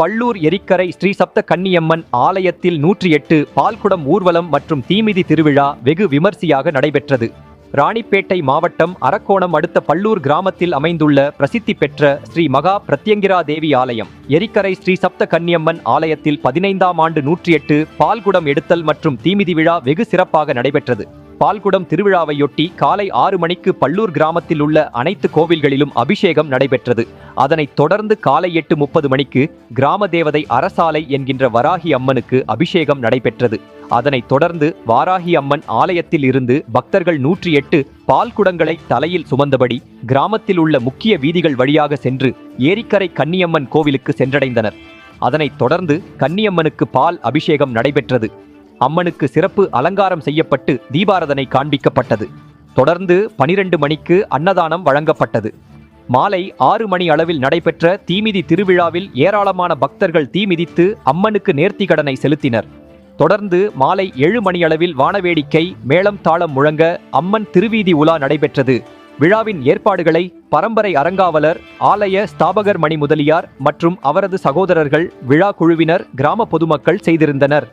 பள்ளூர் எரிக்கரை ஸ்ரீ சப்த கன்னியம்மன் ஆலயத்தில் நூற்றி எட்டு பால்குடம் ஊர்வலம் மற்றும் தீமிதி திருவிழா வெகு விமர்சையாக நடைபெற்றது. ராணிப்பேட்டை மாவட்டம் அரக்கோணம் அடுத்த பள்ளூர் கிராமத்தில் அமைந்துள்ள பிரசித்தி பெற்ற ஸ்ரீ மகா பிரத்யங்கிரா தேவி ஆலயம். எரிக்கரை ஸ்ரீ சப்த கன்னியம்மன் ஆலயத்தில் பதினைந்தாம் ஆண்டு நூற்றி எட்டு பால்குடம் எடுத்தல் மற்றும் தீமிதி விழா வெகு சிறப்பாக நடைபெற்றது. பால்குடம் திருவிழாவையொட்டி காலை ஆறு மணிக்கு பல்லூர் கிராமத்தில் உள்ள அனைத்து கோவில்களிலும் அபிஷேகம் நடைபெற்றது. அதனைத் தொடர்ந்து காலை எட்டு முப்பது மணிக்கு கிராம தேவதை அரசாலை என்கின்ற வராகி அம்மனுக்கு அபிஷேகம் நடைபெற்றது. அதனைத் தொடர்ந்து வாராகி அம்மன் ஆலயத்தில் இருந்து பக்தர்கள் நூற்றி எட்டு பால் குடங்களை தலையில் சுமந்தபடி கிராமத்தில் உள்ள முக்கிய வீதிகள் வழியாக சென்று ஏரிக்கரை கன்னியம்மன் கோவிலுக்கு சென்றடைந்தனர். அதனைத் தொடர்ந்து கன்னியம்மனுக்கு பால் அபிஷேகம் நடைபெற்றது. அம்மனுக்கு சிறப்பு அலங்காரம் செய்யப்பட்டு தீபாரதனை காண்பிக்கப்பட்டது. தொடர்ந்து பனிரெண்டு மணிக்கு அன்னதானம் வழங்கப்பட்டது. மாலை ஆறு மணி அளவில் நடைபெற்ற தீமிதி திருவிழாவில் ஏராளமான பக்தர்கள் தீமிதித்து அம்மனுக்கு நேர்த்திக்கடனை செலுத்தினர். தொடர்ந்து மாலை ஏழு மணி அளவில் வானவேடிக்கை மேளம் தாளம் முழங்க அம்மன் திருவீதி உலா நடைபெற்றது. விழாவின் ஏற்பாடுகளை பரம்பரை அறங்காவலர் ஆலய ஸ்தாபகர் மணி முதலியார் மற்றும் அவரது சகோதரர்கள் விழா குழுவினர் கிராம பொதுமக்கள் செய்திருந்தனர்.